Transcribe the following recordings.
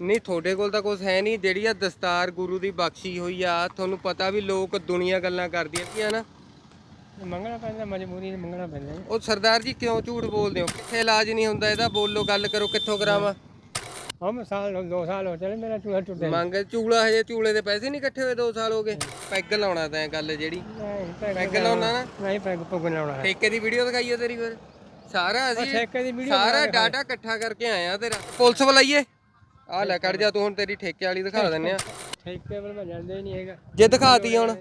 ਨਹੀਂ ਤੁਹਾਡੇ ਕੋਲ ਤਾਂ ਕੁਝ ਹੈ ਨਹੀਂ। ਜਿਹੜੀ ਆ ਦਸਤਾਰ ਗੁਰੂ ਦੀ ਬਖਸ਼ੀ ਹੋਈ ਆ ਤੁਹਾਨੂੰ ਪਤਾ ਵੀ ਲੋਕ ਦੁਨੀਆ ਗੱਲਾਂ ਕਰਦੀ ਆ ਕੀ ਆ ਨਾ? ਮੰਗਣਾ ਪੈਂਦਾ ਮਜਬੂਰੀ ਨੂੰ ਮੰਗਣਾ ਪੈਂਦਾ ਜੀ। ਉਹ ਸਰਦਾਰ ਜੀ ਕਿਉਂ ਝੂਠ ਬੋਲਦੇ ਹੋ? ਕਿੱਥੇ ਇਲਾਜ ਨਹੀਂ ਹੁੰਦਾ ਇਹਦਾ? ਬੋਲੋ ਗੱਲ ਕਰੋ ਕਿੱਥੋਂ ਕਰਾਵਾਂ? ਹਾਂ ਮੈਂ ਸਾਲ ਦੋ ਸਾਲ ਹੋ ਚਲੇ ਮੇਰਾ ਚੂਹਾ ਟੁੱਟਿਆ ਮੰਗ ਚੂਲਾ ਹਜੇ ਚੂਲੇ ਦੇ ਪੈਸੇ ਨਹੀਂ ਇਕੱਠੇ ਹੋਏ 2 ਸਾਲ ਹੋ ਗਏ? ਪੈਗ ਲਾਉਣਾ ਤਾਂ ਇਹ ਗੱਲ ਜਿਹੜੀ। ਨਹੀਂ ਪੈਗ ਪੈਗ ਲਾਉਣਾ ਨਾ? ਨਹੀਂ ਪੈਗ ਪੁੱਗ ਲਾਉਣਾ। ਹੈ ਠੇਕੇ ਦੀ ਵੀਡੀਓ ਦਿਖਾਈਓ ਤੇਰੀ ਫਿਰ। ਸਾਰਾ ਅਸੀਂ ਠੇਕੇ ਦੀ ਵੀਡੀਓ ਸਾਰਾ ਡਾਟਾ ਇਕੱਠਾ ਕਰਕੇ ਆਇਆ ਤੇਰਾ। ਪੁਲਿਸ ਬੁਲਾਈਏ। ਆ ਲੈ ਕੱਢ ਜਾ ਤੂੰ ਹੁਣ ਤੇਰੀ ਠੇਕੇ ਵਾਲੀ ਦਿਖਾ ਦਿੰਨੇ ਆ। ਠੇਕੇ ਵੱਲ ਮੈਂ ਜਾਂਦਾ ਹੀ ਨਹੀਂ ਹੈਗਾ। ਜੇ ਦਿਖਾਤੀ ਹੁਣ।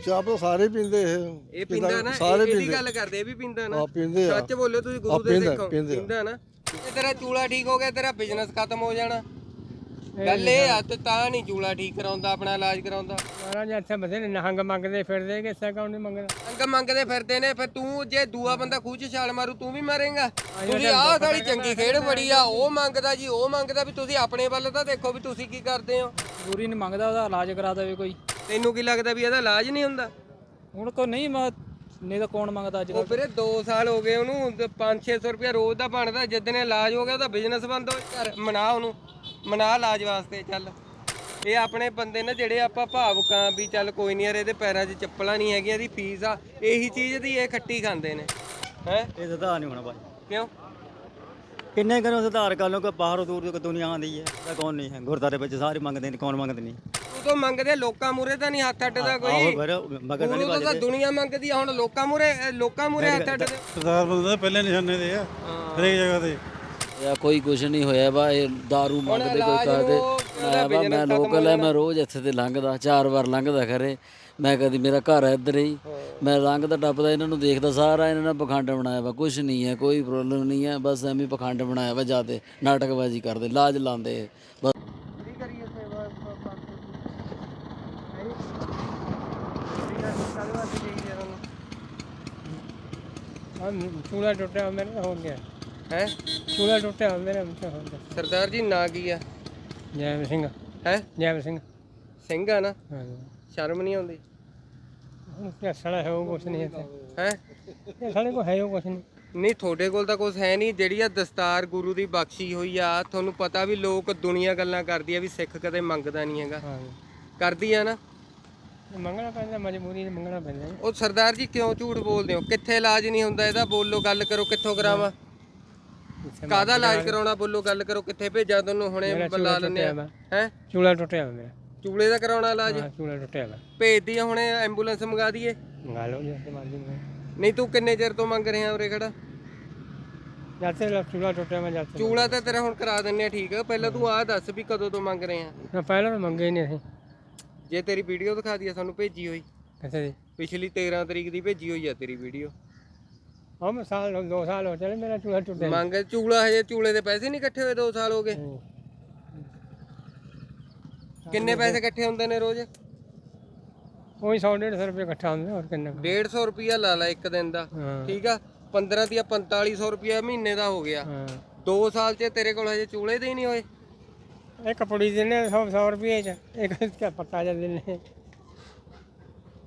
ਸ਼ਰਾਬ ਤਾਂ ਸਾਰੇ ਪੀਂਦੇ ਇਹ। ਇਹ ਪੀਂਦਾ ਨਾ ਸਾਰੇ ਇਹ- ਇਹਦੀ ਪੀਂਦੇ। ਗੱਲ ਕਰਦੇ? ਇਹ ਵੀ ਪੀਂਦਾ ਨਾ। ਆ ਪੀਂਦੇ ਆ। ਸੱਚ ਬੋਲਿਓ ਤੁਸੀਂ ਗੁਰੂ ਦੇ ਪੀਂਦਾ। ਪੀਂਦਾ ਨਾ। ਇਹ ਤੇਰਾ ਚੂਲਾ ਠੀਕ ਹੋ ਗਿਆ ਤੇਰਾ ਬਿਜ਼ਨਸ ਖਤਮ ਹੋ ਜਾਣਾ। ਗੱਲ ਇਹ ਆ ਤੇ ਤਾਂ ਨਹੀਂ ਚੂਲਾ ਠੀਕ ਕਰਾਉਂਦਾ ਆਪਣਾ ਇਲਾਜ ਕਰਾਉਂਦਾ। ਮਹਾਰਾਜ ਇੱਥੇ ਬਥੇਰੇ ਨਹੰਗ ਮੰਗਦੇ ਫਿਰਦੇ ਕਿ ਇਸੇ ਕੌਣ ਨਹੀਂ ਮੰਗਦਾ। ਅੰਗ ਮੰਗਦੇ ਫਿਰਦੇ ਨੇ ਫਿਰ ਤੂੰ ਜੇ ਦੂਆ ਬੰਦਾ ਖੂਹ 'ਚ ਛਾਲ ਮਾਰੂ ਤੂੰ ਵੀ ਮਾਰੇਗਾ। ਤੁਸੀਂ ਆਹ ਸਾਡੀ ਚੰਗੀ ਖੇਡ ਬੜੀ ਆ ਉਹ ਮੰਗਦਾ ਜੀ ਉਹ ਮੰਗਦਾ ਵੀ ਤੁਸੀਂ ਆਪਣੇ ਵੱਲ ਤਾਂ ਦੇਖੋ ਵੀ ਤੁਸੀਂ ਕੀ ਕਰਦੇ ਹੋ। ਪੂਰੀ ਨਹੀਂ ਮੰਗਦਾ ਉਹਦਾ ਇਲਾਜ ਕਰਾ ਦੇਵੇ ਕੋਈ। ਤੈਨੂੰ ਕੀ ਲੱਗਦਾ ਵੀ ਇਹਦਾ ਇਲਾਜ ਨਹੀਂ ਹੁੰਦਾ? ਹੁਣ ਕੋ ਨਹੀਂ ਮੈਂ ਨਹੀਂ ਤਾਂ ਕੌਣ ਮੰਗਦਾ ਅੱਜ ਉਹ ਵੀਰੇ 2 ਸਾਲ ਹੋ ਗਏ ਉਹਨੂੰ 5-600 ਰੁਪਇਆ ਰੋਜ਼ ਦਾ ਬਣਦਾ ਜਿੱਦਣ ਇਲਾਜ ਹੋ ਗਿਆ ਉਹਦਾ ਬਿਜ਼ਨਸ ਬੰਦ ਹੋ ਗਿਆ ਘਰ ਮਨਾ ਉਹਨੂੰ। ਮਨਾ ਇਲਾਜ ਵਾਸਤੇ ਚੱਲ। ਇਹ ਆਪਣੇ ਬੰਦੇ ਨੇ ਜਿਹੜੇ ਆਪਾਂ ਭਾਵੁਕਾਂ ਵੀ ਚੱਲ ਕੋਈ ਨਹੀਂ ਯਾਰ ਇਹਦੇ ਪੈਰਾਂ 'ਚ ਚੱਪਲਾਂ ਨਹੀਂ ਹੈਗੀਆਂ ਇਹਦੀ ਫੀਸ ਆ। ਇਹੀ ਚੀਜ਼ ਦੀ ਇਹ ਖੱਟੀ ਖਾਂਦੇ ਨੇ। ਹੈ? ਇਹ ਸੁਧਾਰ ਨਹੀਂ ਹੋਣਾ ਭਾਈ। ਕਿਉਂ? ਕਿੰਨੇ ਕਰੋ ਸੁਧਾਰ ਕਰ ਲੋ ਕਿ ਬਾਹਰੋਂ ਦੂਰ ਤੋਂ ਦੁਨੀਆ ਆਉਂਦੀ ਹੈ। ਤਾਂ ਕੌਣ ਨਹੀਂ ਹੈ? ਗੁਰਦਾਰੇ ਵਿੱਚ ਸਾਰੇ ਮੰਗਦੇ ਨੇ ਕੌਣ ਮੰਗਦੇ ਨਹੀਂ? ਤੂੰ ਤਾਂ ਮੰਗਦੇ ਲੋਕਾਂ ਮੂਰੇ ਤਾਂ ਨਹੀਂ ਹੱਥ ਅੱਡਦਾ ਆਹੋ ਕੋਈ। ਫਿਰ ਮਗਰ ਤਾਂ ਗੁਰੂ ਨਹੀਂ ਤਾਂ ਦੁਨੀਆ ਮੰਗਦੀ ਆ ਹੁਣ ਲੋਕਾਂ ਮੂਰੇ ਲੋਕਾਂ ਮੂਰੇ ਹੱਥ ਅੱਡਦੇ। ਸਰਦਾਰ ਬੰਦੇ ਤਾਂ ਪਹਿਲੇ ਨਿਸ਼ਾਨੇ ਤੇ ਆ ਹਰੇਕ ਜਗ੍ਹਾ ਤੇ। ਯਾ ਕੋਈ ਕੁਛ ਨਹੀਂ ਹੋਇਆ ਵਾ ਇਹ दारू ਮੰਗਦੇ ਕੋਈ ਕਰਦੇ ਮੈਂ ਵਾ ਮੈਂ ਲੋਕਲ ਹੈ ਮੈਂ ਰੋਜ਼ ਇੱਥੇ ਤੇ ਲੰਘਦਾ ਚਾਰ ਵਾਰ ਲੰਘਦਾ ਖਰੇ ਮੈਂ ਕਦੀ ਮੇਰਾ ਘਰ ਹੈ ਇੱਧਰ ਹੀ। ਮੈਂ ਲੰਘਦਾ ਟੱਪਦਾ ਇਹਨਾਂ ਨੂੰ ਦੇਖਦਾ ਸਾਰਾ ਇਹਨਾਂ ਨੇ ਪਖੰਡ ਬਣਾਇਆ ਵਾ ਕੁਛ ਨਹੀਂ ਹੈ ਕੋਈ ਪ੍ਰੋਬਲਮ ਨਹੀਂ ਹੈ ਬਸ ਐਵੇਂ ਪਖੰਡ ਬਣਾਇਆ ਵਾ ਜਾਤੇ ਨਾਟਕਬਾਜ਼ੀ ਕਰਦੇ ਲਾਜ ਲਾਉਂਦੇ। ਬਸ। ਕੀ ਕਰੀਏ ਸੇਵਾ ਹਾਂ ਚੂਹਾ ਟੁੱਟਿਆ ਮੇਰਾ ਹੋ ਗਿਆ। ਹੈ? ਚੂਹਾ ਟੁੱਟਿਆ ਮੇਰਾ ਮੁੱਠਾ ਹੋ ਗਿਆ ਸਰਦਾਰ ਜੀ ਨਾਂ ਕੀ ਆ? ਜੈਵ ਸਿੰਘ। ਹੈ? ਜੈਵ ਸਿੰਘ। ਸਿੰਘ ਆ ਨਾ? ਸ਼ਰਮ ਨਹੀਂ ਆਉਂਦੀ? ਹੁਣ ਹੈ ਉਹ ਕੁਛ ਨਹੀਂ ਇੱਥੇ। ਹੈ? ਇਹ ਸਾਡੇ ਕੋ ਹੈ ਉਹ ਕੁਛ ਨਹੀਂ। ਨਹੀਂ ਤੁਹਾਡੇ ਕੋਲ ਤਾਂ ਕੁਝ ਹੈ ਨਹੀਂ। ਜਿਹੜੀ ਆ ਦਸਤਾਰ ਗੁਰੂ ਦੀ ਬਖਸ਼ੀ ਹੋਈ ਆ ਤੁਹਾਨੂੰ ਪਤਾ ਵੀ ਲੋਕ ਦੁਨੀਆ ਗੱਲਾਂ ਕਰਦੀ ਆ ਵੀ ਸਿੱਖ ਕਦੇ ਮੰਗਦਾ ਨਹੀਂ ਹੈਗਾ। ਕਰਦੀ ਆ ਨਾ? ਮੰਗਣਾ ਪੈਂਦਾ ਮਜਬੂਰੀ ਨੂੰ ਮੰਗਣਾ ਪੈਂਦਾ। ਉਹ ਸਰਦਾਰ ਜੀ ਕਿਉਂ ਝੂਠ ਬੋਲਦੇ ਹੋ? ਕਿੱਥੇ ਇਲਾਜ ਨਹੀਂ ਹੁੰਦਾ ਇਹਦਾ? ਬੋਲੋ ਗੱਲ ਕਰੋ ਕਿੱਥੋਂ ਕਰਾਵਾਂ? ਕਾਹਦਾ ਇਲਾਜ ਕਰਾਉਣਾ ਬੋਲੋ ਗੱਲ ਕਰੋ ਕਿੱਥੇ ਭੇਜਾਂ ਤੁਹਾਨੂੰ? ਹੁਣੇ ਬੁਲਾ ਲੈਣੇ ਆ। ਹੈ? ਚੂਲਾ ਟੁੱਟਿਆ ਮੇਰਾ। ਚੂਲੇ ਦਾ ਕਰਾਉਣਾ ਇਲਾਜ? ਹਾਂ ਚੂਲਾ ਟੁੱਟਿਆ ਵਾ। ਭੇਜਦੀ ਆ ਹੁਣੇ ਐਂਬੂਲੈਂਸ ਮੰਗਾ ਦਈਏ। ਮੰਗਾ ਲਓ ਜੇ ਮਰਜ਼ੀ ਨਹੀਂ ਤੂੰ ਕਿੰਨੇ ਚਿਰ ਤੋਂ ਮੰਗ ਰਿਹਾ ਉਰੇ ਖੜਾ? ਜਾਤੇ ਲਾ ਚੂਲਾ ਟੁੱਟਿਆ ਮੈਂ ਜਾਤੇ ਚੂਲਾ ਤਾਂ ਤੇਰਾ ਹੁਣ ਕਰਾ ਦਿੰਨੇ ਆ ਠੀਕ ਪਹਿਲਾਂ ਤੂੰ ਆਹ ਦੱਸ ਵੀ ਕਦੋਂ ਤੋਂ ਮੰਗ ਰਹੇ ਆ। ਪਹਿਲਾਂ ਤਾਂ ਮੰਗੇ ਨਹੀਂ ਅਸੀਂ। ਜੇ ਤੇਰੀ ਵੀਡੀਓ ਦਿਖਾ ਦਈਏ ਸਾਨੂੰ ਭੇਜੀ ਹੋਈ। ਕਿੱਥੇ ਦੀ? ਪਿਛਲੀ 13 ਤਰੀਕ ਦੀ ਭੇਜੀ ਹੋਈ ਆ ਤੇਰੀ ਵੀਡੀਓ। ਹਾਂ ਮੈਂ ਸਾਲ ਹੋ- ਦੋ ਸਾਲ ਹੋ ਚਲੇ ਮੇਰਾ ਚੂਹਾ ਟੁੱਟਿਆ ਮੰਗ ਚੂਲਾ ਹਜੇ ਚੂਲੇ ਦੇ ਪੈਸੇ ਨਹੀਂ ਇਕੱਠੇ ਹੋਏ 2 ਸਾਲ ਹੋ ਗਏ। ਹੂੰ। ਕਿੰਨੇ ਪੈਸੇ ਇਕੱਠੇ ਹੁੰਦੇ ਨੇ ਰੋਜ਼? ਉਹੀ 100 150 ਰੁਪਏ ਇਕੱਠਾ ਹੁੰਦਾ ਹੋਰ ਕਿੰਨਾ ਕੁ? 150 ਰੁਪਿਆ ਲਾ ਲਾ ਇੱਕ ਦਿਨ ਦਾ ਹਾਂ। ਠੀਕ ਆ? 15 ਦੀਆਂ 4500 ਰੁਪਿਆ ਮਹੀਨੇ ਦਾ ਹੋ ਗਿਆ। ਹਾਂ। 2 ਸਾਲ 'ਚ ਤੇਰੇ ਕੋਲ ਹਜੇ ਚੂਲੇ ਦੇ ਹੀ ਨਹੀਂ ਹੋਏ। ਇੱਕ ਪੁੜੀ ਦਿੰਨੇ 100 100 ਰੁਪਏ ਚ ਇੱਕ ਪੱਤਾ ਜਾ ਦਿੰਨੇ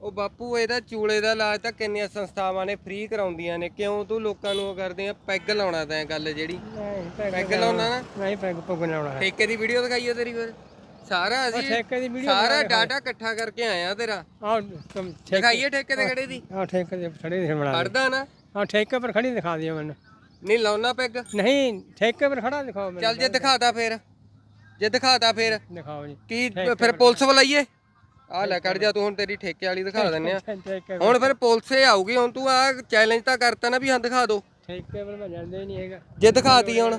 ਉਹ ਬਾਪੂ ਇਹਦਾ ਚੂਲੇ ਦਾ ਇਲਾਜ ਤਾਂ ਕਿੰਨੀਆਂ ਸੰਸਥਾਵਾਂ ਨੇ ਫ੍ਰੀ ਕਰਾਉਂਦੀਆਂ ਨੇ। ਕਿਉਂ ਤੂੰ ਲੋਕਾਂ ਨੂੰ ਉਹ ਕਰਦੇ ਆ? ਪੈਗ ਲਾਉਣਾ ਤਾਂ ਇਹ ਗੱਲ ਜਿਹੜੀ। ਪੈਗ ਲਾਉਣਾ। ਨਾ? ਨਹੀਂ ਪੈਗ ਪੁੱਗ ਲਾਉਣਾ। ਹੈ ਠੇਕੇ ਦੀ ਵੀਡੀਓ ਦਿਖਾਈਓ ਤੇਰੀ ਫਿਰ? ਸਾਰਾ ਅਸੀਂ ਠੇਕੇ ਦੀ ਵੀਡੀਓ ਸਾਰਾ ਡਾਟਾ ਇਕੱਠਾ ਕਰਕੇ ਆਇਆ ਤੇਰਾ। ਠੇਕੇ ਦਿਖਾਈਏ ਠੇਕੇ ਤੇ ਖੜੇ ਦੀ? ਆਹ ਠੇਕੇ ਦੇ ਖੜੀ ਦੇ ਬਣਾ ਦੇ ਖੜਦਾ ਨਾ। ਆਹ ਠੇਕੇ ਪਰ ਖੜੀ ਦਿਖਾ ਦਿਓ ਮੈਨੂੰ। ਨਹੀਂ ਲਾਉਣਾ ਪੈਗ। ਨਹੀਂ ਠੇਕੇ ਪਰ ਖੜਾ ਦਿਖਾਓ ਮੈਨੂੰ ਚੱਲ ਜੇ ਦਿਖਾਤਾ ਫਿਰ। ਜੇ ਦਿਖਾਤਾ ਫਿਰ। ਦਿਖਾਓ ਜੀ। ਕੀ ਫਿਰ ਪੁਲਿਸ ਬੁਲਾਈਏ? ਆ ਲੈ ਕੱਢ ਜਾ ਤੂੰ ਹੁਣ ਤੇਰੀ ਠੇਕੇ ਵਾਲੀ ਦਿਖਾ ਦਿੰਨੇ ਆ। ਹੁਣ ਫਿਰ ਪੁਲਿਸ ਆਊਗੀ ਹੁਣ ਤੂੰ ਆ ਚੈਲੰਜ ਤਾਂ ਕਰਤਾ ਨਾ ਵੀ ਹਾਂ ਦਿਖਾ ਦੋ। ਠੇਕੇ ਪਰ ਮੈਂ ਜਾਂਦਾ ਹੀ ਨਹੀਂ ਹੈਗਾ। ਜੇ ਦਿਖਾਤੀ ਹੁਣ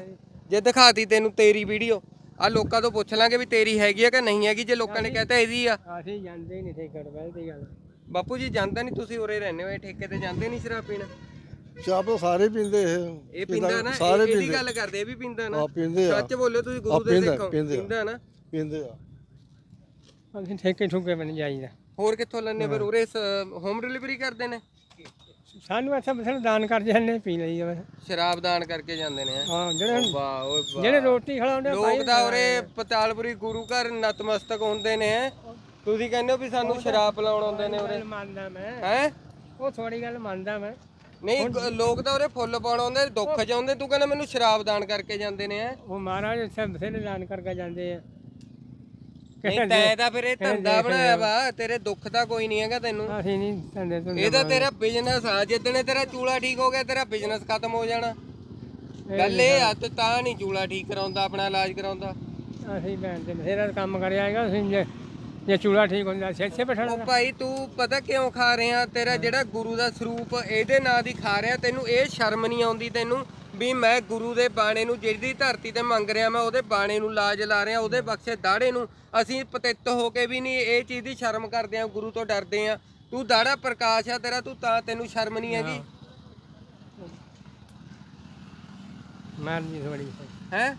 ਜੇ ਦਿਖਾਤੀ ਤੈਨੂੰ ਤੇਰੀ ਵੀਡੀਓ ਆ ਲੋਕਾਂ ਤੋਂ ਪੁੱਛ ਲਾਂਗੇ ਵੀ ਤੇਰੀ ਹੈਗੀ ਆ ਕਿ ਨਹੀਂ ਹੈਗੀ ਜੇ ਲੋਕਾਂ ਨੇ ਕਹਤਾ ਇਹਦੀ ਆ। ਅਸੀਂ ਜਾਂਦੇ ਹੀ ਨਹੀਂ ਠੇਕੇ ਪਰ ਪਹਿਲ ਦੀ ਗੱਲ। ਬਾਪੂ ਜੀ ਜਾਂਦਾ ਨਹੀਂ ਤੁਸੀਂ ਉਰੇ ਰਹਿੰਦੇ ਹੋ ਇਹ ਠੇਕੇ ਤੇ ਜਾਂਦੇ ਨਹੀਂ ਸ਼ਰਾਬ ਪੀਣ? ਸ਼ਰਾਬ ਤਾਂ ਸਾਰੇ ਪੀਂਦੇ ਇਹ। ਇਹ ਪੀਂਦਾ ਨਾ ਸਾਰੇ ਪੀਂਦੇ। ਗੱਲ ਕਰਦੇ ਇਹ ਵੀ ਪੀਂਦਾ ਨਾ। ਆ ਪੀਂਦੇ ਆ। ਸੱਚ ਬੋਲਿਓ ਤੁਸੀਂ ਗੁਰੂ ਦੇ ਸਿੱਖੋ। ਪੀਂਦਾ ਨਾ। ਪੀਂਦੇ ਆ। ਅਸੀਂ ਠੇਕੇ ਠੁਕੇ ਨਹੀਂ ਜਾਈਦਾ। ਹੋਰ ਕਿੱਥੋਂ ਲੈਣੇ ਫਿਰ ਉਰੇ ਹੋਮ ਡਿਲੀਵਰੀ ਕਰਦੇ ਨੇ? ਸਾਨੂੰ ਇੱਥੇ ਬਸਣ ਦਾਨ ਕਰ ਜਾਂਦੇ ਪੀ ਲਈ ਬਸ। ਸ਼ਰਾਬ ਦਾਨ ਕਰਕੇ ਜਾਂਦੇ ਨੇ ਹੈਂ। ਜਿਹੜੇ ਵਾਹ ਓਏ ਵਾਹ। ਜਿਹੜੇ ਰੋਟੀ ਖਿਲਾਉਂਦੇ ਆ ਲੋਕ ਤਾਂ ਉਰੇ ਪਤਾਲਪੁਰੀ ਗੁਰੂ ਘਰ ਨਤਮਸਤਕ ਹੁੰਦੇ ਨੇ ਤੁਸੀਂ ਕਹਿੰਦੇ ਹੋ ਵੀ ਸਾਨੂੰ ਸ਼ਰਾਬ ਪਿਲਾਉਣ ਆਉਂਦੇ ਨੇ ਉਰੇ? ਮੰਨਦਾ ਮੈਂ। ਹੈ? ਉਹ ਥੋੜੀ ਗੱਲ ਮੰਨਦਾ ਮੈਂ। ਨਹੀਂ ਲੋਕ ਤਾਂ ਉਰੇ ਫੁੱਲ ਪਾਉਣ ਆਉਂਦੇ ਦੁੱਖ ਚ ਆਉਂਦੇ ਤੂੰ ਕਹਿੰਦਾ ਮੈਨੂੰ ਸ਼ਰਾਬ ਦਾਨ ਕਰਕੇ ਜਾਂਦੇ ਨੇ? ਉਹ ਮਹਾਰਾਜ ਇੱਥੇ ਬਥੇਰੇ ਦਾਨ ਕਰਕੇ ਜਾਂਦੇ ਆ। ਨਹੀਂ ਤੈ ਤਾਂ ਫਿਰ ਇਹ ਧੰਦਾ ਬਣਾਇਆ ਵਾ ਤੇਰੇ ਦੁੱਖ ਤਾਂ ਕੋਈ ਨਹੀਂ ਹੈਗਾ ਤੈਨੂੰ। ਅਸੀਂ ਨਹੀਂ ਸੰਦੇ ਤੋਂ ਇਹ ਤਾਂ ਤੇਰਾ ਬਿਜ਼ਨਸ ਆ ਜਿੱਦਣੇ ਤੇਰਾ ਚੂਲਾ ਠੀਕ ਹੋ ਗਿਆ ਤੇਰਾ ਬਿਜ਼ਨਸ ਖਤਮ ਹੋ ਜਾਣਾ। ਗੱਲ ਇਹ ਆ ਤੇ ਤਾਂ ਨਹੀਂ ਚੂਲਾ ਠੀਕ ਕਰਾਉਂਦਾ ਆਪਣਾ ਇਲਾਜ ਕਰਾਉਂਦਾ। ਅਸੀਂ ਭੈਣ ਦੇ ਬਥੇਰਾ ਕੰਮ ਕਰਿਆ ਹੈਗਾ ਅਸੀਂ ਜੇ ਚੂੜਾ ਠੀਕ ਹੁੰਦਾ ਸੀ ਇੱਥੇ ਬੈਠਣਾ ਉਹ ਭਾਈ ਤੂੰ ਪਤਾ ਕਿਉਂ ਖਾ ਰਿਹਾ ਤੇਰਾ ਜਿਹੜਾ ਗੁਰੂ ਦਾ ਸਰੂਪ ਇਹਦੇ ਨਾਂ ਦੀ ਖਾ ਰਿਹਾ ਤੈਨੂੰ ਇਹ ਸ਼ਰਮ ਨਹੀਂ ਆਉਂਦੀ ਤੈਨੂੰ? ਵੀ ਮੈਂ ਗੁਰੂ ਦੇ ਬਾਣੇ ਨੂੰ ਜਿਹੜੀ ਧਰਤੀ ਤੇ ਮੰਗ ਰਿਹਾ ਮੈਂ ਉਹਦੇ ਬਾਣੇ ਨੂੰ ਲਾਜ ਲਾ ਰਿਹਾ ਉਹਦੇ ਬਖਸ਼ੇ ਦਾੜੇ ਨੂੰ ਅਸੀਂ ਪਤਿੱਤ ਹੋ ਕੇ ਵੀ ਨਹੀਂ ਇਹ ਚੀਜ਼ ਦੀ ਸ਼ਰਮ ਕਰਦੇ ਆ ਗੁਰੂ ਤੋਂ ਡਰਦੇ ਆ ਤੂੰ ਦਾੜਾ ਪ੍ਰਕਾਸ਼ ਆ ਤੇਰਾ ਤੂੰ ਤਾਂ ਤੈਨੂੰ ਸ਼ਰਮ ਨਹੀਂ ਹੈਗੀ। ਮਰਜ਼ੀ ਥੋੜੀ ਹੈ?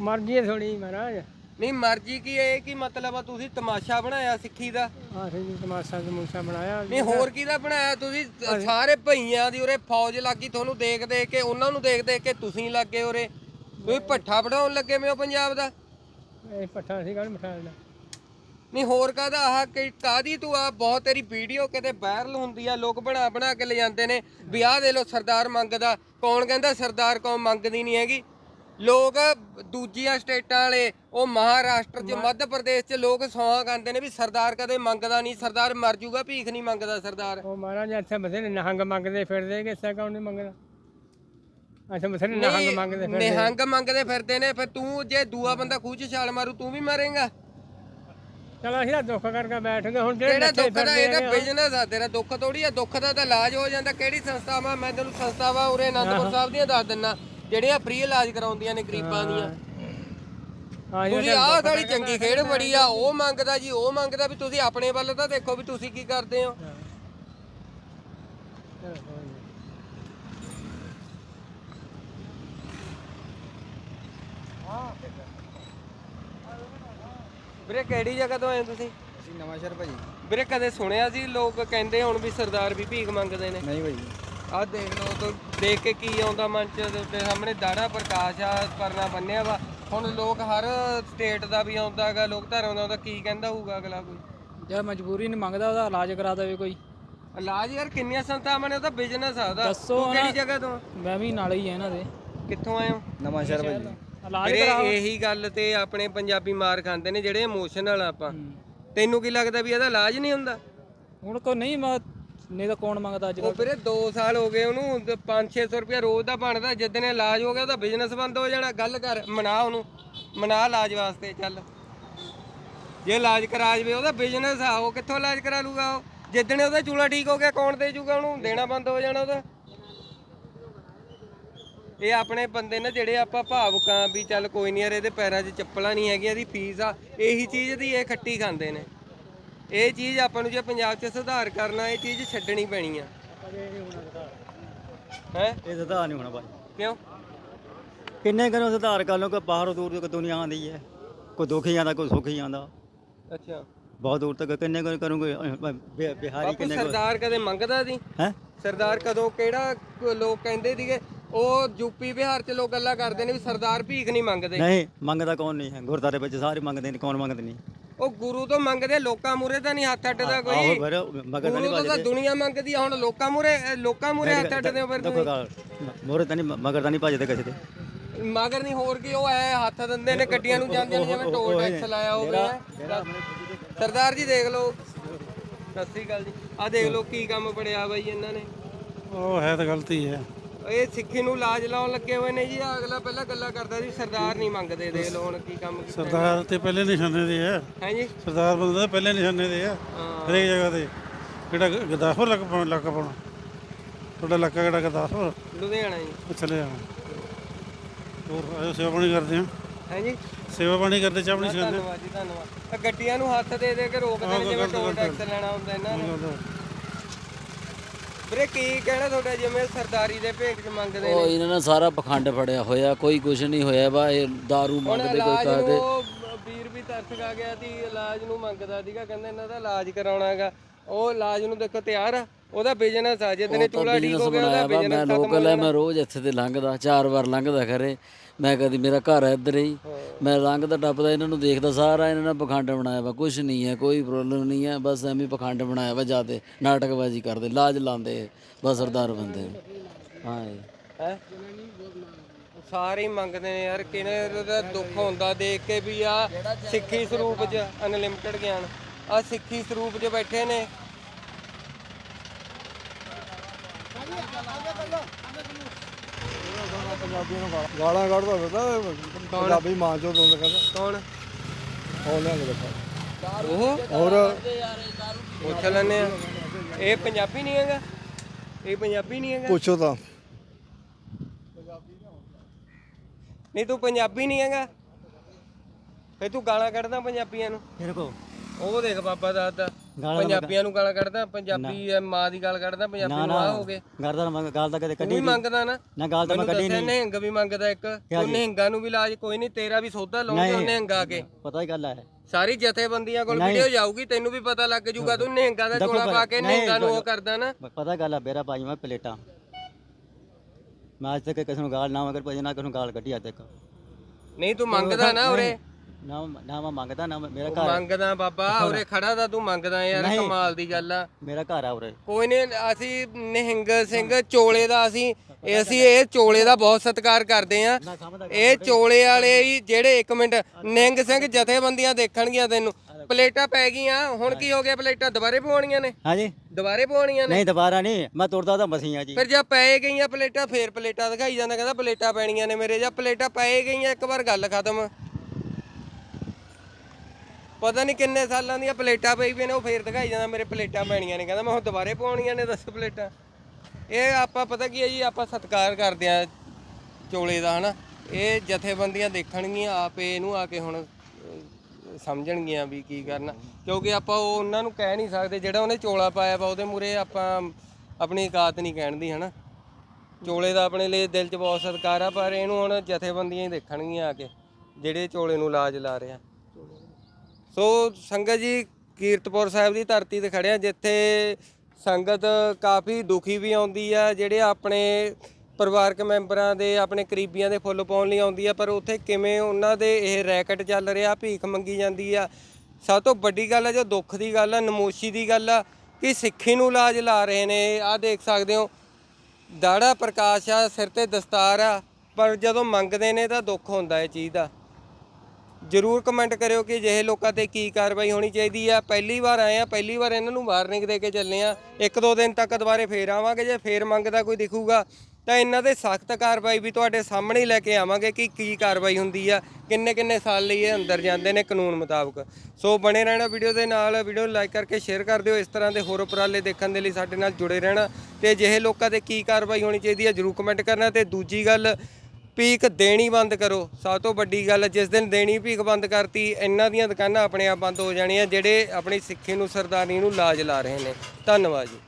ਮਰਜ਼ੀ ਥੋੜੀ ਮਹਾਰਾਜ। ਨਹੀਂ ਮਰਜ਼ੀ ਕੀ ਇਹ ਕੀ ਮਤਲਬ ਆ? ਤੁਸੀਂ ਤਮਾਸ਼ਾ ਬਣਾਇਆ ਸਿੱਖੀ ਦਾ? ਅਸੀਂ ਵੀ ਤਮਾਸ਼ਾ ਤਮੂਸ਼ਾ ਬਣਾਇਆ। ਨਹੀਂ ਹੋਰ ਕਿਹਦਾ ਬਣਾਇਆ? ਤੁਸੀਂ ਸਾਰੇ ਭਈਆਂ ਦੀ ਉਰੇ ਫੌਜ ਲੱਗੀ ਤੁਹਾਨੂੰ ਦੇਖ ਦੇਖ ਕੇ ਉਹਨਾਂ ਨੂੰ ਦੇਖ ਦੇਖ ਕੇ ਤੁਸੀਂ ਲੱਗੇ ਉਰੇ। ਤੁਸੀਂ ਪੱਠਾ ਬਣਾਉਣ ਲੱਗੇ ਮੇਓ ਪੰਜਾਬ ਦਾ? ਇਹ ਪੱਠਾ ਸੀ ਗੱਲ ਮਠਾਲ ਦਾ ਨਹੀਂ ਹੋਰ ਕਾਹਦਾ? ਆਹ ਕਿ ਕਾਦੀ ਤੂੰ ਆ? ਬਹੁਤ ਤੇਰੀ ਵੀਡੀਓ ਕਿਤੇ ਵਾਇਰਲ ਹੁੰਦੀ ਆ ਲੋਕ ਬਣਾ ਬਣਾ ਕੇ ਲੈ ਜਾਂਦੇ ਨੇ। ਵੀ ਆਹ ਦੇ ਲੋ ਸਰਦਾਰ ਮੰਗਦਾ। ਕੌਣ ਕਹਿੰਦਾ ਸਰਦਾਰ ਕੌਮ ਮੰਗਦੀ ਨਹੀਂ ਹੈਗੀ? ਲੋਕ ਦੂਜੀਆਂ ਸਟੇਟਾਂ ਵਾਲੇ ਉਹ ਮਹਾਰਾਸ਼ਟਰ ਚ ਮੱਧ ਪ੍ਰਦੇਸ਼ ਚ ਲੋਕ ਸੌਂਹਾਂ ਕਹਿੰਦੇ ਨੇ ਵੀ ਸਰਦਾਰ ਕਦੇ ਮੰਗਦਾ ਨਹੀਂ ਸਰਦਾਰ ਮਰ ਜੂਗਾ ਭੀਖ ਨਹੀਂ ਮੰਗਦਾ ਸਰਦਾਰ। ਉਹ ਮਹਾਰਾਜ ਇੱਥੇ ਬਥੇਰੇ ਨਹੰਗ ਮੰਗਦੇ ਫਿਰਦੇ ਕਿ ਇਸੇ ਕੌਣ ਨਹੀਂ ਮੰਗਦਾ। ਅੱਛਾ ਬਥੇਰੇ ਨਹੰਗ ਮੰਗਦੇ ਫਿਰਦੇ ਨਿਹੰਗ ਮੰਗਦੇ ਫਿਰਦੇ ਨੇ ਫਿਰ ਤੂੰ ਜੇ ਦੂਆ ਬੰਦਾ ਖੂਹ ਚ ਛਾਲ ਮਾਰੂ ਤੂੰ ਵੀ ਮਰੇਂਗਾ। ਚਲ ਅਸੀਂ ਤਾਂ ਦੁੱਖ ਕਰਕੇ ਬੈਠ ਗਏ ਹੁਣ ਜਿਹੜੇ ਕਿਹੜਾ ਨੱਠੇ ਦੁੱਖ ਦਾ ਫਿਰਦੇ ਇਹਦਾ ਨੇ, ਬਿਜ਼ਨਸ ਆ। ਤੇਰਾ ਦੁੱਖ ਥੋੜੀ ਆ ਦੁੱਖ ਦਾ ਤਾਂ ਇਲਾਜ ਹੋ ਜਾਂਦਾ ਕਿਹੜੀ ਸੰਸਥਾ ਵਾ ਮੈਂ ਤੈਨੂੰ ਸੰਸਥਾਵਾਂ ਉਰੇ ਅਨੰਦਪੁਰ ਸਾਹਿਬ ਦੀਆਂ ਦੱਸ ਦਿੰਨਾ। ਜਿਹੜੀਆਂ ਫ੍ਰੀ ਇਲਾਜ ਕਰਾਉਂਦੀਆਂ ਨੇ ਗਰੀਬਾਂ ਦੀਆਂ। ਹਾਂ ਜੀ ਤੁਸੀਂ ਆਹ ਸਾਡੀ ਚੰਗੀ ਖੇਡ ਬੜੀ ਆ ਉਹ ਮੰਗਦਾ ਜੀ ਉਹ ਮੰਗਦਾ ਵੀ ਤੁਸੀਂ ਆਪਣੇ ਵੱਲ ਤਾਂ ਦੇਖੋ ਵੀ ਤੁਸੀਂ ਕੀ ਕਰਦੇ ਹੋ। ਵੀਰੇ ਕਿਹੜੀ ਜਗ੍ਹਾ ਤੋਂ ਆਏ ਹੋ ਤੁਸੀਂ? ਅਸੀਂ ਨਵਾਂ ਸ਼ਹਿਰ ਭਾਜੀ। ਵੀਰੇ ਕਦੇ ਸੁਣਿਆ ਸੀ ਲੋਕ ਕਹਿੰਦੇ ਹੁਣ ਵੀ ਸਰਦਾਰ ਵੀ ਭੀਖ ਮੰਗਦੇ ਨੇ? ਨਹੀਂ ਭਾਜੀ। ਆਹ ਦੇਖ ਲਓ ਤੋਂ ਦੇਖ ਕੇ ਕੀ ਆਉਂਦਾ ਮਨ ਚ ਉੱਤੇ ਸਾਹਮਣੇ ਦਾੜਾ ਪ੍ਰਕਾਸ਼ ਆ ਪਰਨਾ ਬੰਨਿਆ ਵਾ। ਹੁਣ ਲੋਕ ਹਰ ਸਟੇਟ ਦਾ ਵੀ ਆਉਂਦਾਗਾ ਲੋਕ ਧਰਮ ਦਾ ਆਉਂਦਾ ਕੀ ਕਹਿੰਦਾ ਹੋਊਗਾ ਅਗਲਾ ਕੋਈ? ਜੇ ਮਜਬੂਰੀ ਨਹੀਂ ਮੰਗਦਾ ਉਹਦਾ ਇਲਾਜ ਕਰਾ ਦੇਵੇ ਕੋਈ। ਇਲਾਜ ਯਾਰ ਕਿੰਨੀਆਂ ਸੰਸਥਾਵਾਂ ਨੇ ਉਹਦਾ ਬਿਜ਼ਨਸ ਆ ਉਹਦਾ। ਦੱਸੋ ਤੂੰ ਕਿਹੜੀ ਨਾ। ਜਗ੍ਹਾ ਤੋਂ? ਮੈਂ ਵੀ ਨਾਲ ਹੀ ਆ ਇਹਨਾਂ ਦੇ। ਕਿੱਥੋਂ ਆਏ ਹੋ? ਨਵਾਂ ਸ਼ਹਿਰ ਭਾਜੀ ਇਲਾਜ ਵੀਰੇ ਇਹੀ ਗੱਲ ਤੇ ਆਪਣੇ ਪੰਜਾਬੀ ਮਾਰ ਖਾਂਦੇ ਨੇ ਜਿਹੜੇ ਇਮੋਸ਼ਨਲ ਆਪਾਂ। ਤੈਨੂੰ ਕੀ ਲੱਗਦਾ ਵੀ ਇਹਦਾ ਇਲਾਜ ਨਹੀਂ ਹੁੰਦਾ? ਹੁਣ ਕੋ ਨਹੀਂ ਮ- ਨਹੀਂ ਤਾਂ ਕੌਣ ਮੰਗਦਾ ਅੱਜ ਉਹ ਵੀਰੇ 2 ਸਾਲ ਹੋ ਗਏ ਉਹਨੂੰ 5-600 ਰੁਪਇਆ ਰੋਜ਼ ਦਾ ਬਣਦਾ, ਜਿੱਦਣ ਇਲਾਜ ਹੋ ਗਿਆ ਉਹਦਾ ਬਿਜ਼ਨਸ ਬੰਦ ਹੋ ਜਾਣਾ। ਗੱਲ ਕਰ, ਮਨਾ ਉਹਨੂੰ, ਮਨਾ ਇਲਾਜ ਵਾਸਤੇ, ਚੱਲ। ਜੇ ਇਲਾਜ ਕਰਾ ਜਵੇ, ਉਹਦਾ ਬਿਜ਼ਨਸ ਆ, ਉਹ ਕਿੱਥੋਂ ਇਲਾਜ ਕਰਾ ਲੂਗਾ ਉਹ? ਜਿੱਦਣ ਉਹਦਾ ਚੂਲਾ ਠੀਕ ਹੋ ਗਿਆ, ਕੌਣ ਦੇ ਜੂਗਾ ਉਹਨੂੰ? ਦੇਣਾ ਬੰਦ ਹੋ ਜਾਣਾ ਉਹਦਾ। ਇਹ ਆਪਣੇ ਬੰਦੇ ਨੇ ਜਿਹੜੇ ਆਪਾਂ ਭਾਵੁਕਾਂ ਵੀ ਚੱਲ ਕੋਈ ਨਹੀਂ ਯਾਰ, ਇਹਦੇ ਪੈਰਾਂ 'ਚ ਚੱਪਲਾਂ ਨਹੀਂ ਹੈਗੀਆਂ, ਇਹਦੀ ਫੀਸ ਆ, ਇਹੀ ਚੀਜ਼ ਦੀ ਇਹ ਖੱਟੀ ਖਾਂਦੇ ਨੇ। ਇਹ ਚੀਜ਼ ਆਪਾਂ ਨੂੰ ਜੇ ਪੰਜਾਬ 'ਚ ਸੁਧਾਰ ਕਰਨਾ ਇਹ ਚੀਜ਼ ਛੱਡਣੀ ਪੈਣੀ ਆ। ਹੈ? ਇਹ ਸੁਧਾਰ ਨਹੀਂ ਹੋਣਾ ਭਾਈ ਕਿਉਂ? ਕਿੰਨੇ ਕਰੋ ਸੁਧਾਰ ਕਰ ਲੋ ਕਿ ਬਾਹਰੋਂ ਦੂਰ ਤੱਕ ਦੁਨੀਆ ਆਉਂਦੀ ਹੈ। ਕੋਈ ਦੁੱਖ ਹੀ ਆਉਂਦਾ ਕੋਈ ਸੁੱਖ ਹੀ ਆਉਂਦਾ। ਅੱਛਾ। ਬਹੁਤ ਦੂਰ ਤੱਕ ਕਿੰਨੇ ਕਰ ਕਰੂੰਗੇ? ਬਿ- ਬਿਹਾਰੀ ਬਾਪੂ ਕਿੰਨੇ ਸਰਦਾਰ ਕਦੇ ਮੰਗਦਾ ਸੀ? ਹੈ? ਸਰਦਾਰ ਕਦੋਂ ਕਿਹੜਾ ਕ- ਲੋਕ ਕਹਿੰਦੇ ਸੀਗੇ? ਉਹ ਯੂਪੀ ਬਿਹਾਰ 'ਚ ਲੋਕ ਗੱਲਾਂ ਕਰਦੇ ਨੇ ਵੀ ਸਰਦਾਰ ਭੀਖ ਨਹੀਂ ਮੰਗਦੇ। ਨਹੀਂ ਮੰਗਦਾ ਕੌਣ ਨਹੀਂ ਹੈ? ਗੁਰਦਾਰੇ ਵਿੱਚ ਸਾਰੇ ਮੰਗਦੇ ਨੇ ਕੌਣ ਮੰਗਦੇ ਨਹੀਂ? ਉਹ ਗੁਰੂ ਤੋਂ ਮੰਗਦੇ ਲੋਕਾਂ ਮੂਰੇ ਤਾਂ ਨਹੀਂ ਹੱਥ ਅੱਡਦਾ ਆਹੋ ਕੋਈ। ਫਿਰ ਮਗਰ ਤਾਂ ਗੁਰੂ ਨਹੀਂ ਤੋਂ ਤਾਂ ਭਜਦੇ ਦੁਨੀਆ ਮੰਗਦੀ ਆ ਹੁਣ ਲੋਕਾਂ ਮੂਰੇ ਲੋਕਾਂ ਮੂਰੇ ਹੱਥ ਅੱਡਦੇ ਹੋ ਫਿਰ ਦੇਖੋ ਤੁਸੀਂ। ਗੱਲ ਮੋਰੇ ਤਾਂ ਨਹੀਂ ਮਗਰ ਤਾਂ ਨਹੀਂ ਭਜਦੇ ਕਿਸੇ ਦੇ। ਮਗਰ ਨਹੀਂ ਹੋਰ ਕੀ ਉਹ ਐ ਹੱਥ ਦਿੰਦੇ ਨੇ ਗੱਡੀਆਂ ਨੂੰ ਜਾਂਦੇ ਨੇ ਜਿਵੇਂ ਟੋਲ ਟੈਕਸ ਲਾਇਆ ਹੋਵੇ। ਹੈਂ। ਸਰਦਾਰ ਜੀ ਦੇਖ ਲਓ। ਸਤਿ ਸ੍ਰੀ ਅਕਾਲ ਜੀ। ਆ ਦੇਖ ਲਓ ਕੀ ਕੰਮ ਬੜਿਆ ਬਾਈ ਇਹਨਾਂ ਨੇ। ਉਹ ਹੈ ਤਾਂ ਗਲਤੀ ਹੈ। ਇਹ ਸਿੱਖੀ ਨੂੰ ਲਾਜ ਲਾਉਣ ਲੱਗੇ ਹੋਏ ਨੇ ਜੀ ਆਹ ਅਗਲਾ ਪਹਿਲਾਂ ਗੱਲਾਂ ਕਰਦਾ ਸੀ ਸਰਦਾਰ ਨਹੀਂ ਮੰਗਦੇ ਲਓ ਹੁਣ ਕੀ ਕੰਮ ਕੀਤਾ। ਸਰਦਾਰ ਤੇ ਪਹਿਲੇ ਨਿਸ਼ਾਨੇ ਦੇ ਆ। ਹੈ ਜੀ ਸਰਦਾਰ ਬੰਦੇ ਤਾਂ ਪਹਿਲੇ ਨਿਸ਼ਾਨੇ ਦੇ ਆ ਹਰੇਕ ਜਗ੍ਹਾ ਤੇ। ਕਿਹੜਾ ਗ- ਗੁਰਦਾਸਪੁਰ ਲੱਗ ਪਾਉਣ ਲੱਗ ਪਾਉਣਾ। ਤੁਹਾਡਾ ਇਲਾਕਾ ਕਿਹੜਾ ਗੁਰਦਾਸਪੁਰ ਲੁਧਿਆਣਾ ਜੀ। ਚਲੇ ਆ ਹੋਰ ਆਇਓ ਸੇਵਾ ਪਾਣੀ ਕਰਦੇ ਆ ਹੈ। ਜੀ ਸੇਵਾ ਪਾਣੀ ਕਰਦੇ ਚਾਹ ਨਹੀਂ ਸਿਖਾਉਂਦੇ ਧੰਨਵਾਦ ਜੀ ਧੰਨਵਾਦ। ਆਹ ਗੱਡੀਆਂ ਨੂੰ ਹੱਥ ਦੇ ਦੇ ਕੇ ਰੋਕਦੇ ਨੇ ਜਿਵੇਂ ਟੋਲ ਟੈਕਸ ਲੈਣਾ ਹੁੰਦਾ ਇਹਨਾਂ ਨੇ। ਵੀਰੇ ਕੀ ਕਹਿਣਾ ਤੁਹਾਡਾ? ਜਿਵੇਂ ਸਰਦਾਰੀ ਦੇ ਭੇਖ ਚ ਮੰਗਦੇ ਉਹ ਨੇ ਇਹਨਾਂ ਨੇ ਸਾਰਾ ਪਖੰਡ ਫੜਿਆ ਹੋਇਆ ਕੋਈ ਕੁਝ ਨਹੀਂ ਹੋਇਆ ਵਾ ਇਹ दारू ਹੁਣ ਮੰਗਦੇ ਕੋਈ ਇਲਾਜ ਨੂੰ ਕਰਦੇ ਉਹ ਵੀਰ ਵੀ ਤਰਸ ਖਾ ਗਿਆ ਸੀ ਇਲਾਜ ਨੂੰ ਮੰਗਦਾ ਸੀਗਾ ਕਹਿੰਦਾ ਇਹਨਾਂ ਦਾ ਇਲਾਜ ਕਰਾਉਣਾਗਾ ਉਹ ਇਲਾਜ ਨੂੰ ਦੇਖੋ ਤਿਆਰ ਆ। ਉਹਦਾ ਬਿਜ਼ਨਸ ਆ ਜਿੱਦਨੇ ਚੂਲਾ ਠੀਕ ਹੋ ਗਿਆ ਉਹਦਾ ਬਿਜ਼ਨਸ ਮੈਂ ਲੋਕਲ ਹੈ ਮੈਂ ਰੋਜ਼ ਇੱਥੇ ਤੇ ਲੰਘਦਾ ਚਾਰ ਵਾਰ ਲੰਘਦਾ ਖਰੇ। ਮੈਂ ਕਦੀ ਮੇਰਾ ਘਰ ਹੈ ਇੱਧਰ ਹੀ ਮੈਂ ਲੰਘਦਾ ਟੱਪਦਾ ਇਹਨਾਂ ਨੂੰ ਦੇਖਦਾ ਸਾਰਾ ਇਹਨਾਂ ਨੇ ਪਖੰਡ ਬਣਾਇਆ ਵਾ ਕੁਝ ਨਹੀਂ ਹੈ ਕੋਈ ਪ੍ਰੋਬਲਮ ਨਹੀਂ ਹੈ ਬਸ ਐਵੇਂ ਪਖੰਡ ਬਣਾਇਆ ਵਾ ਜਾਦੇ ਨਾਟਕਬਾਜ਼ੀ ਕਰਦੇ ਲਾਜ ਲਾਉਂਦੇ ਬਸ ਸਰਦਾਰ ਬੰਦੇ। ਹਾਂ ਹੈ? ਸਾਰੇ ਮੰਗਦੇ ਨੇ ਯਾਰ ਕਿਨੇ ਦਾ ਦੁੱਖ ਹੁੰਦਾ ਦੇਖ ਕੇ ਵੀ ਆ ਸਿੱਖੀ ਸਰੂਪ 'ਚ ਅਨਲਿਮਟਿਡ ਗਿਆਨ ਆ ਸਿੱਖੀ ਸਰੂਪ 'ਚ ਬੈਠੇ ਨੇ। ਪੰਜਾਬੀਆਂ ਨੂੰ ਗਾਲਾਂ- ਗਾਲਾਂ ਕੱਢਦਾ ਫਿਰਦਾ ਪੰਜਾਬੀ ਮਾਂ ਚੋ ਤੁੰਦ ਕਹਿੰਦਾ ਕੌਣ? ਉਹ ਲਿਆਂਦੇ ਬੱਚਾ ਉਹ? ਹੋਰ? ਪੁੱਛ ਲੈਨੇ ਆ। ਇਹ ਪੰਜਾਬੀ ਨਹੀਂ ਹੈਗਾ? ਇਹ ਪੰਜਾਬੀ ਨਹੀਂ ਹੈਗਾ? ਪੁੱਛੋ ਤਾਂ। ਨਹੀਂ ਤੂੰ ਪੰਜਾਬੀ ਨਹੀਂ ਹੈਗਾ? ਫੇ ਤੂੰ ਗਾਲਾਂ ਕੱਢਦਾ ਪੰਜਾਬੀਆਂ ਨੂੰ? ਫਿਰ ਕੋ ਉਹ ਦੇਖ ਬਾਬਾ ਦਾਦਾ। ਗਾਲਾਂ ਪੰਜਾਬੀਆਂ ਨੂੰ ਗਾਲਾਂ ਕੱਢਦਾ ਪੰਜਾਬੀ ਐ ਮਾਂ ਦੀ ਗੱਲ ਕੱਢਦਾ ਪੰਜਾਬੀ ਨਾ ਆ ਹੋ ਗਏ। ਗਾਲ ਤਾਂ ਗਾਲ ਤਾਂ ਕਦੇ ਤੂੰ ਕੱਢੀ ਵੀ ਨਹੀਂ ਮੰਗਦਾ ਨਾ। ਨਾ ਗਾਲ ਤਾਂ ਮੈਂ ਕੱਢੀ ਨਹੀਂ ਨਿਹੰਗ ਵੀ ਮੰਗਦਾ ਇੱਕ। ਤੂੰ ਨਿਹੰਗਾਂ ਨੂੰ ਵੀ ਲਾਜ ਕੋਈ ਨਹੀਂ ਤੇਰਾ ਵੀ ਸੌਦਾ ਲਾਉਂਦੇ ਨਹੀਂ। ਉਹਨੇ ਨਿਹੰਗਾ ਕੇ। ਪਤਾ ਹੀ ਗੱਲ ਹੈ। ਸਾਰੀ ਜਥੇਬੰਦੀਆਂ ਕੋਲ। ਵੀਡੀਓ ਜਾਊਗੀ ਤੈਨੂੰ ਵੀ ਪਤਾ ਲੱਗ ਜੂਗਾ ਤੂੰ ਨਿਹੰਗਾਂ ਦਾ ਚੋਲਾ ਪਾ ਕੇ ਨਹੀਂ, ਨਿਹੰਗਾਂ ਨੂੰ ਉਹ। ਕਰਦਾ ਨਾ। ਪਤਾ ਗੱਲ ਹੈ ਮੇਰਾ ਭਾਈ ਮੈਂ ਪਲੇਟਾਂ। ਮੈਂ ਅੱਜ ਤੱਕ ਕਿਸੇ ਨੂੰ ਗਾਲ ਨਾ ਮਗਰ ਭਾਜੀ ਨਾ ਕਿਸੇ ਨੂੰ ਗਾਲ ਕੱਢੀ ਅੱਜ ਤੱਕ। ਨਹੀਂ ਤੂੰ ਮੰਗਦਾ ਨਾ ਉਰੇ। ਨਾ ਨਾ ਮੈਂ ਮੰਗਦਾ ਨਾ ਮੈਂ- ਮੇਰਾ ਘਰ ਮੰਗਦਾ ਬਾਬਾ ਉਰੇ ਖੜਾ ਦਾ ਤੂੰ ਮੰਗਦਾ ਯਾਰ ਨਹੀਂ। ਕਮਾਲ ਦੀ ਗੱਲ ਆ। ਮੇਰਾ ਘਰ ਆ ਉਰੇ। ਕੋਈ ਨਹੀਂ ਅਸੀਂ ਨਿਹੰਗ ਸਿੰਘ ਚੋਲੇ ਦਾ ਅਸੀਂ ਇਹ ਅਸੀਂ ਇਹ ਚੋਲੇ ਦਾ ਬਹੁਤ ਸਤਿਕਾਰ ਕਰਦੇ ਆ ਨਾ ਸਮਝਦਾ ਇਹ ਚੋਲੇ ਵਾਲੇ ਹੀ ਜਿਹੜੇ ਇੱਕ ਮਿੰਟ ਨਿਹੰਗ ਸਿੰਘ ਜਥੇਬੰਦੀਆਂ ਦੇਖਣਗੀਆਂ ਤੈਨੂੰ। ਪਲੇਟਾਂ ਪੈ ਗਈਆਂ ਹੁਣ ਕੀ ਹੋ ਗਿਆ? ਪਲੇਟਾਂ ਦੁਬਾਰੇ ਪਵਾਉਣੀਆਂ ਨੇ। ਹਾਂਜੀ। ਦੁਬਾਰੇ ਪਵਾਉਣੀਆਂ ਨੇ। ਨਹੀਂ ਦੁਬਾਰਾ ਨਹੀਂ। ਮੈਂ ਤੁਰਦਾ ਤਾਂ ਮਸੀਂ ਆ ਜੀ। ਫਿਰ ਜਦ ਪਏ ਗਈਆਂ ਪਲੇਟਾਂ ਫੇਰ ਪਲੇਟਾਂ ਦਿਖਾਈ ਜਾਂਦਾ ਕਹਿੰਦਾ ਪਲੇਟਾਂ ਪੈਣੀਆਂ ਨੇ ਮੇਰੇ ਜਾਂ ਪਲੇਟਾਂ ਪਏ ਗਈਆਂ ਇੱਕ ਵਾਰ ਗੱਲ ਖਤਮ। ਪਤਾ ਨਹੀਂ ਕਿੰਨੇ ਸਾਲਾਂ ਦੀਆਂ ਪਲੇਟਾਂ ਪਈ ਪਈਆਂ ਨੇ, ਉਹ ਫੇਰ ਦਿਖਾਈ ਜਾਂਦਾ, ਮੇਰੇ ਪਲੇਟਾਂ ਪੈਣੀਆਂ ਨੇ, ਕਹਿੰਦਾ ਮੈਂ ਹੁਣ ਦੁਬਾਰੇ ਪਾਉਣੀਆਂ ਨੇ, ਦੱਸ ਪਲੇਟਾਂ। ਇਹ ਆਪਾਂ ਪਤਾ ਕੀ ਹੈ ਜੀ, ਆਪਾਂ ਸਤਿਕਾਰ ਕਰਦੇ ਆ ਚੋਲੇ ਦਾ, ਹਨਾ। ਇਹ ਜਥੇਬੰਦੀਆਂ ਦੇਖਣਗੀਆਂ, ਆਪੇ ਇਹਨੂੰ ਆ ਕੇ ਹੁਣ ਸਮਝਣਗੀਆਂ ਵੀ ਕੀ ਕਰਨਾ। ਕਿਉਂਕਿ ਆਪਾਂ ਉਹ ਉਹਨਾਂ ਨੂੰ ਕਹਿ ਨਹੀਂ ਸਕਦੇ, ਜਿਹੜਾ ਉਹਨੇ ਚੋਲਾ ਪਾਇਆ ਵਾ, ਉਹਦੇ ਮੂਰੇ ਆਪਾਂ ਆਪਣੀ ਇਕਾਤ ਨਹੀਂ ਕਹਿਣ ਦੀ ਹਨਾ। ਚੋਲੇ ਦਾ ਆਪਣੇ ਲਈ ਦਿਲ 'ਚ ਬਹੁਤ ਸਤਿਕਾਰ ਆ, ਪਰ ਇਹਨੂੰ ਹੁਣ ਜਥੇਬੰਦੀਆਂ ਹੀ ਦੇਖਣਗੀਆਂ ਆ ਕੇ, ਜਿਹੜੇ ਚੋਲੇ ਨੂੰ ਲਾਜ ਲਾ ਰਹੇ। ਆ ਸੋ ਸੰਗਤ ਜੀ, ਕੀਰਤਪੁਰ ਸਾਹਿਬ ਦੀ ਧਰਤੀ ਤੇ ਖੜਿਆ ਜਿੱਥੇ ਸੰਗਤ ਕਾਫੀ ਦੁਖੀ ਵੀ ਆਉਂਦੀ ਆ, ਜਿਹੜੇ ਆਪਣੇ ਪਰਿਵਾਰਕ ਮੈਂਬਰਾਂ ਦੇ, ਆਪਣੇ ਕਰੀਬੀਆਂ ਦੇ ਫੁੱਲ ਪਾਉਣ ਲਈ ਆਉਂਦੀ ਆ, ਪਰ ਉੱਥੇ ਕਿਵੇਂ ਉਹਨਾਂ ਦੇ ਇਹ ਰੈਕਟ ਚੱਲ ਰਿਹਾ, ਭੀਖ ਮੰਗੀ ਜਾਂਦੀ ਆ। ਸਭ ਤੋਂ ਵੱਡੀ ਗੱਲ ਆ, ਜੋ ਦੁੱਖ ਦੀ ਗੱਲ ਆ, ਨਮੋਸ਼ੀ ਦੀ ਗੱਲ ਆ, ਕਿ ਸਿੱਖੀ ਨੂੰ ਲਾਜ ਲਾ ਰਹੇ ਨੇ। ਆਹ ਦੇਖ ਸਕਦੇ ਹੋ, ਦਾੜਾ ਪ੍ਰਕਾਸ਼ ਆ, ਸਿਰ ਤੇ ਦਸਤਾਰ ਆ, ਪਰ ਜਦੋਂ ਮੰਗਦੇ ਨੇ ਤਾਂ ਦੁੱਖ ਹੁੰਦਾ ਇਹ ਚੀਜ਼ ਦਾ। ਜਰੂਰ ਕਮੈਂਟ ਕਰਿਓ ਕਿ ਜਿਹੇ ਲੋਕਾਂ ਤੇ ਕੀ ਕਾਰਵਾਈ ਹੋਣੀ ਚਾਹੀਦੀ ਆ। ਪਹਿਲੀ ਵਾਰ ਆਏ ਆ, ਪਹਿਲੀ ਵਾਰ ਇਹਨਾਂ ਨੂੰ ਵਾਰਨਿੰਗ ਦੇ ਕੇ ਚੱਲੇ ਆ। ਇੱਕ ਦੋ ਦਿਨ ਤੱਕ ਦੁਬਾਰੇ ਫੇਰ ਆਵਾਂਗੇ, ਜੇ ਫੇਰ ਮੰਗਦਾ ਕੋਈ ਦਿਖੂਗਾ, ਤਾਂ ਇਹਨਾਂ ਦੇ ਸਖਤ ਕਾਰਵਾਈ ਵੀ ਤੁਹਾਡੇ ਸਾਹਮਣੇ ਲੈ ਕੇ ਆਵਾਂਗੇ ਕਿ ਕੀ ਕਾਰਵਾਈ ਹੁੰਦੀ ਆ, ਕਿੰਨੇ ਕਿੰਨੇ ਸਾਲ ਲਈ ਇਹ ਅੰਦਰ ਜਾਂਦੇ ਨੇ ਕਾਨੂੰਨ ਮੁਤਾਬਕ। ਸੋ ਬਣੇ ਰਹਿਣਾ ਵੀਡੀਓ ਦੇ ਨਾਲ, ਵੀਡੀਓ ਨੂੰ ਲਾਈਕ ਕਰਕੇ ਸ਼ੇਅਰ ਕਰ ਦਿਓ, ਇਸ ਤਰ੍ਹਾਂ ਦੇ ਹੋਰ ਉਪਰਾਲੇ ਦੇਖਣ ਦੇ ਲਈ ਸਾਡੇ ਨਾਲ ਜੁੜੇ ਰਹਿਣਾ। ਤੇ ਜਿਹੇ ਲੋਕਾਂ ਤੇ ਕੀ ਕਾਰਵਾਈ ਹੋਣੀ ਚਾਹੀਦੀ ਹੈ ਜਰੂਰ ਕਮੈਂਟ ਕਰਨਾ। ਤੇ ਦੂਜੀ ਗੱਲ ਭੀਖ ਦੇਣੀ ਬੰਦ ਕਰੋ। ਸਭ ਤੋਂ ਵੱਡੀ ਗੱਲ, ਜਿਸ ਦਿਨ ਦੇਣੀ ਭੀਖ ਬੰਦ ਕਰਤੀ, ਇਹਨਾਂ ਦੀਆਂ ਦੁਕਾਨਾਂ ਆਪਣੇ ਆਪ ਬੰਦ ਹੋ ਜਾਣੀਆਂ, ਜਿਹੜੇ ਆਪਣੀ ਸਿੱਖੀ ਨੂੰ, ਸਰਦਾਰਨੀ ਨੂੰ ਲਾਜ ਲਾ ਰਹੇ ਨੇ। ਧੰਨਵਾਦ ਜੀ।